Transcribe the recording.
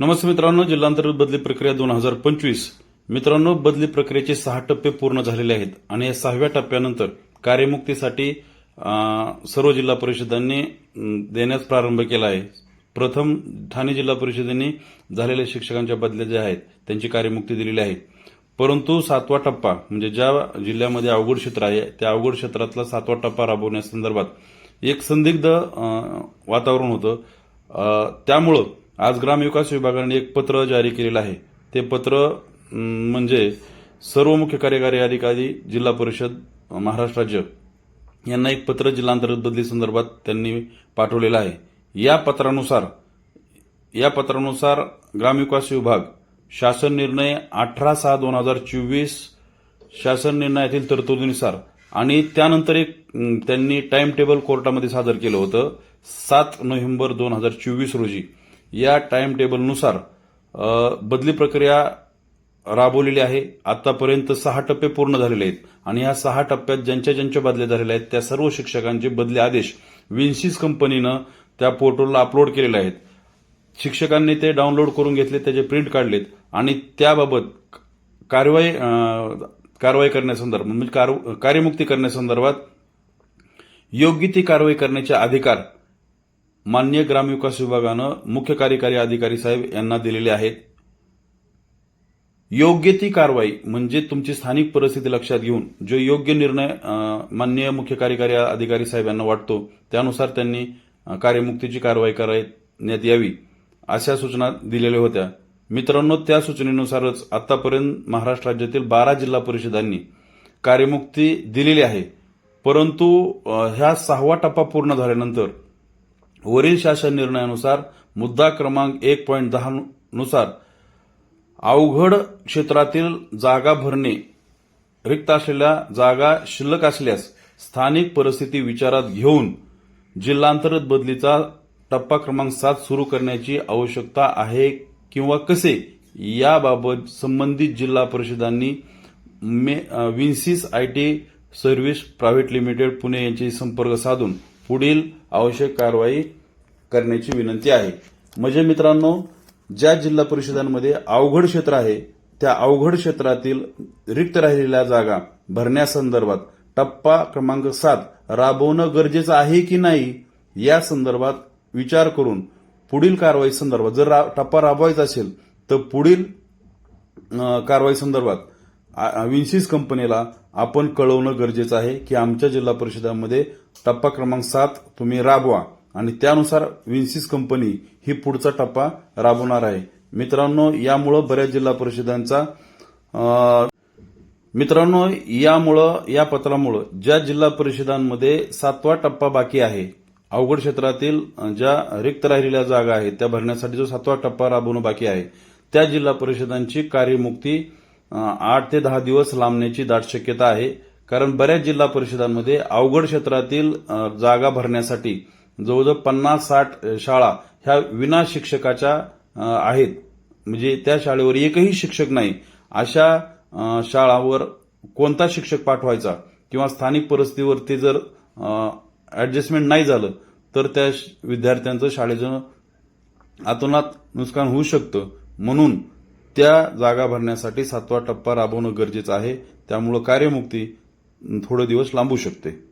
नमस्ते मित्रांनो जिल्हांतर्गत बदली प्रक्रिया दोन हजार पंचवीस. मित्रांनो बदली प्रक्रियेचे सहा टप्पे पूर्ण झालेले आहेत आणि या सहाव्या टप्प्यानंतर कार्यमुक्तीसाठी सर्व जिल्हा परिषदांनी देण्यास प्रारंभ केला आहे. प्रथम ठाणे जिल्हा परिषदेने झालेल्या शिक्षकांच्या बदल्या ज्या आहेत त्यांची कार्यमुक्ती दिलेली आहे. परंतु सातवा टप्पा म्हणजे ज्या जिल्ह्यामध्ये अवघड क्षेत्र आहे त्या अवघड क्षेत्रातला सातवा टप्पा राबवण्यासंदर्भात एक संदिग्ध वातावरण होतं. त्यामुळं आज ग्रामविकास विभागाने एक पत्र जारी केलेलं आहे. ते पत्र म्हणजे सर्व मुख्य कार्यकारी अधिकारी जिल्हा परिषद महाराष्ट्र राज्य यांना एक पत्र जिल्हांतर्गत बदली संदर्भात त्यांनी पाठवलेलं आहे. या पत्रानुसार या पत्रानुसार ग्रामविकास विभाग शासन निर्णय अठरा सहा दोन हजार चोवीस शासन निर्णयातील तरतुदीनुसार आणि त्यानंतर एक त्यांनी टाइम टेबल कोर्टामध्ये सादर केलं होतं सात नोव्हेंबर दोन हजार चोवीस रोजी. या टाइम टेबलनुसार बदली प्रक्रिया राबवलेली आहे. आतापर्यंत सहा टप्पे पूर्ण झालेले आहेत. आणि या सहा टप्प्यात ज्यांच्या ज्यांच्या बदल्या झालेल्या आहेत त्या सर्व शिक्षकांचे बदले आदेश विन्सिस कंपनीनं त्या पोर्टलला अपलोड केलेले आहेत. शिक्षकांनी ते डाउनलोड करून घेतले त्याचे प्रिंट काढलेत. आणि त्याबाबत कारवाई कारवाई करण्यासंदर्भात म्हणजे कार- कार्यमुक्ती करण्यासंदर्भात योग्य ती कारवाई करण्याचे अधिकार मान्य ग्रामविकास विभागानं मुख्य कार्यकारी अधिकारी साहेब यांना दिलेले आहेत. योग्य ती कारवाई म्हणजे तुमची स्थानिक परिस्थिती लक्षात घेऊन जो योग्य निर्णय माननीय मुख्य कार्यकारी अधिकारी साहेब यांना वाटतो त्यानुसार त्यांनी कार्यमुक्तीची कारवाई करण्यात यावी अशा सूचना दिलेल्या होत्या. मित्रांनो त्या सूचनेनुसारच आतापर्यंत महाराष्ट्र राज्यातील बारा जिल्हा परिषदांनी कार्यमुक्ती दिलेली आहे. परंतु ह्या सहावा टप्पा पूर्ण झाल्यानंतर वरील शासन निर्णयानुसार मुद्दा क्रमांक एक पॉईंट दहा नुसार अवघड क्षेत्रातील जागा भरणे रिक्त असलेल्या जागा शिल्लक असल्यास स्थानिक परिस्थिती विचारात घेऊन जिल्हांतर्गत बदलीचा टप्पा क्रमांक सात सुरू करण्याची आवश्यकता आहे किंवा कसे? याबाबत संबंधित जिल्हा परिषदांनी मे- Vinsys I T service private limited Pune यांचे संपर्क साधून पुढील आवश्यक कारवाई करण्याची विनंती आहे. म्हणजे मित्रांनो ज्या जिल्हा परिषदांमध्ये अवघड क्षेत्र आहे त्या अवघड क्षेत्रातील रिक्त राहिलेल्या जागा भरण्यासंदर्भात टप्पा क्रमांक सात राबवणं गरजेचं आहे की नाही या संदर्भात विचार करून पुढील कारवाई संदर्भात जर रा- टप्पा राबवायचा असेल तर पुढील कारवाई संदर्भात विन्सिस कंपनीला आपण कळवणं गरजेचं आहे की आमच्या जिल्हा परिषदामध्ये टप्पा क्रमांक सात तुम्ही राबवा आणि त्यानुसार विन्सिस कंपनी ही पुढचा टप्पा राबवणार आहे. मित्रांनो यामुळं बऱ्याच जिल्हा परिषदांचा मित्रांनो यामुळं या पत्रामुळं ज्या जिल्हा परिषदांमध्ये सातवा टप्पा बाकी आहे अवघड क्षेत्रातील ज्या रिक्त राहिलेल्या जागा आहेत त्या भरण्यासाठी जो सातवा टप्पा राबवणं बाकी आहे त्या जिल्हा परिषदांची कार्यमुक्ती आठ ते दहा दिवस लांबण्याची दाट शक्यता आहे. कारण बऱ्याच जिल्हा परिषदांमध्ये अवघड क्षेत्रातील जागा भरण्यासाठी जवळजवळ पन्नास साठ शाळा ह्या विना शिक्षकाच्या आहेत. म्हणजे त्या शाळेवर एकही शिक्षक नाही. अशा शाळावर कोणता शिक्षक पाठवायचा किंवा स्थानिक परिस्थितीवरती जर ऍडजस्टमेंट नाही झालं तर त्या श- विद्यार्थ्यांचं शाळेचं अतोनात नुकसान होऊ शकतं. म्हणून त्या जागा भरण्यासाठी सातवा टप्पा राबवणं गरजेचं आहे. त्यामुळं कार्यमुक्ती थोडे दिवस लांबू शकते.